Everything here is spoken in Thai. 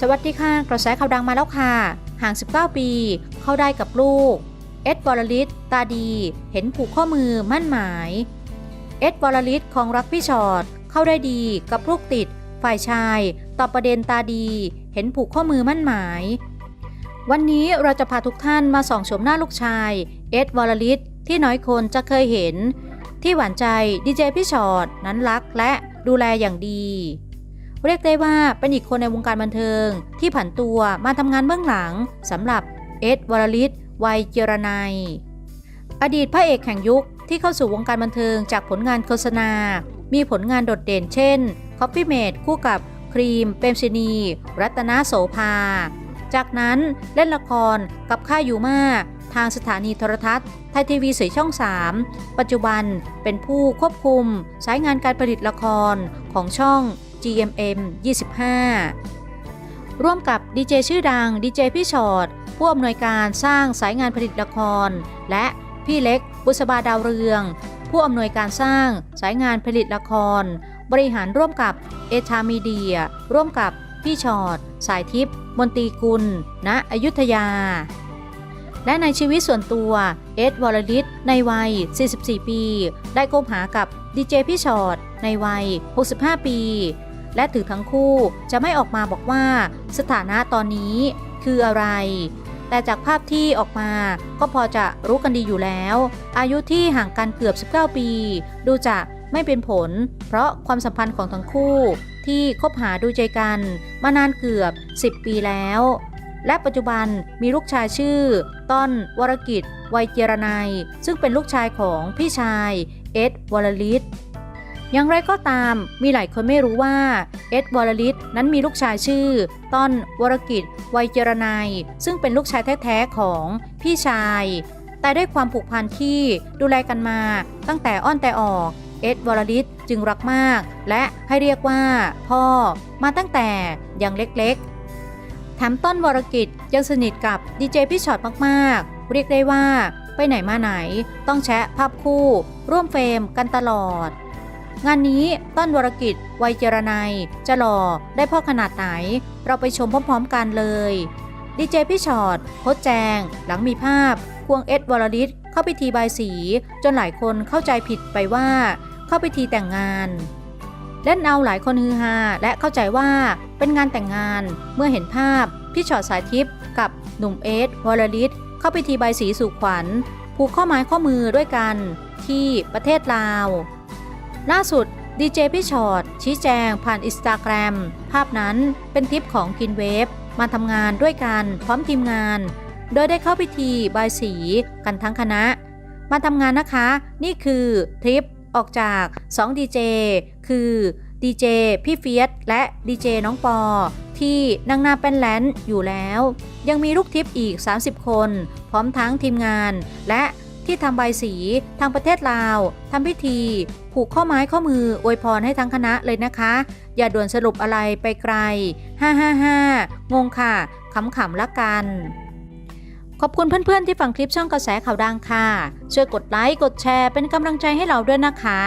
สวัสดีค่ะ กระแสข่าวดังมาแล้วค่ะ ห่าง 19 ปี เข้าได้กับลูก เอ็ดวอลลิตตาดี เห็นผูกข้อมือมั่นหมาย เอ็ดวอลลิตของรักพี่ชอดเข้าได้ดีกับลูกติด ฝ่ายชายตอบประเด็นตาดี เห็นผูกข้อมือมั่นหมาย วันนี้เราจะพาทุกท่านมาส่องชมหน้าลูกชาย เอ็ดวอลลิตที่น้อยคนจะเคยเห็น ที่หวานใจดีเจพี่ชอดนั้นรักและดูแลอย่างดี เรียกได้ว่าเป็นอีกคนในวงการบันเทิง ที่ผันตัวมาทำงานเบื้องหลังสำหรับเอ็ดวอลลิตวัยเจรนัยอดีตพระเอกแห่งยุคที่เข้าสู่วงการบันเทิงจากผลงานโฆษณา มีผลงานโดดเด่นเช่น Coffee Mate คู่กับครีม เปมซินี รัตนาโสภา จากนั้นเล่นละครกับค่ายยูมาทางสถานีโทรทัศน์ไทยทีวีสีช่อง 3 ปัจจุบันเป็นผู้ควบคุมสายงานการผลิตละครของช่อง GMM 25 ร่วมกับดีเจชื่อดังดีเจพี่ชอดผู้อำนวยการสร้างสายงานผลิตละคร และพี่เล็ก บุษบาดาวเรือง ผู้อำนวยการสร้างสายงานผลิตละคร บริหารร่วมกับเอชามีเดีย ร่วมกับพี่ชอดสายทิพย์มนตรีกุล ณ อยุธยา และในชีวิตส่วนตัว เอ็ดวอลลิตในวัย 44 ปี ได้คบหากับดีเจพี่ชอดในวัย 65 ปี และถือทั้งคู่จะไม่ออกมาบอกว่าสถานะตอนนี้คืออะไร แต่จากภาพที่ออกมาก็พอจะรู้กันดีอยู่แล้ว อายุที่ห่างกันเกือบ 19 ปี ดูจะไม่เป็นผล เพราะความสัมพันธ์ของทั้งคู่ ที่คบหาดูใจกันมานานเกือบ 10 ปีแล้ว และปัจจุบันมีลูกชายชื่อ ต้นวรกิจ วัยเจรนัยซึ่งเป็นลูกชายของพี่ชาย เอ็ดวลลิต อย่างไรก็ตามมีหลายคนไม่รู้ว่าเอ็ดวอลลิตนั้นมีลูกชายชื่อ ต้นวรกิจวัยเจรนัยซึ่งเป็นลูกชายแท้ๆของพี่ชาย แต่ด้วยความผูกพันที่ดูแลกันมาตั้งแต่อ้อนแต่ออกเอ็ดวอลลิตจึงรักมาก และให้เรียกว่า พ่อมาตั้งแต่ยังเล็กๆแถมต้นวรกิจยังสนิทกับดีเจพี่ช็อตมากๆ เรียกได้ว่าไปไหนมาไหนต้องแชะภาพคู่ ร่วมเฟรมกันตลอด งานนี้ต้นวรกิจวัยเจรนัยจะหล่อได้พ่อขนาดไหน เราไปชมพร้อมๆกันเลย ดีเจพี่ชอตโพสต์แจง หลังมีภาพ ควงเอ็ดวรลิตเข้าพิธีบายสี จนหลายคนเข้าใจผิดไปว่า เข้าพิธีแต่งงานเล่นเอาหลายคนฮือฮาและเข้าใจว่าเป็นงานแต่งงานเมื่อเห็นภาพ พี่ชอตสายทิพย์กับหนุ่มเอ็ดวรลิตเข้าพิธีบายสีสู่ขวัญผูกข้อไม้ข้อมือด้วยกัน ที่ประเทศลาว ล่าสุดดีเจพี่ชอตชี้แจงผ่านอินสตาแกรมภาพนั้นเป็นทริปของกินเวฟมาทำงานด้วยกันพร้อมทีมงาน โดยได้เข้าพิธีบายสีกันทั้งคณะ มาทำงานนะคะ นี่คือทริปออกจาก2ดีเจคือดีเจพี่เฟียสและดีเจน้องปอ ที่นั่งหน้าเป็นแลนอยู่แล้ว ยังมีลูกทิปอีก 30 คน พร้อมทั้งทีมงาน และ ที่ทำใบสีทางประเทศลาวทำพิธี ผูกข้อไม้ข้อมืออวยพรให้ทั้งคณะเลยนะคะ อย่าด่วนสรุปอะไรไปไกล 555 งงค่ะขำๆละกัน ขอบคุณเพื่อนๆที่ฟังคลิปช่องกระแสข่าวดังค่ะ ช่วยกดไลค์ กดแชร์เป็นกำลังใจให้เราด้วยนะคะ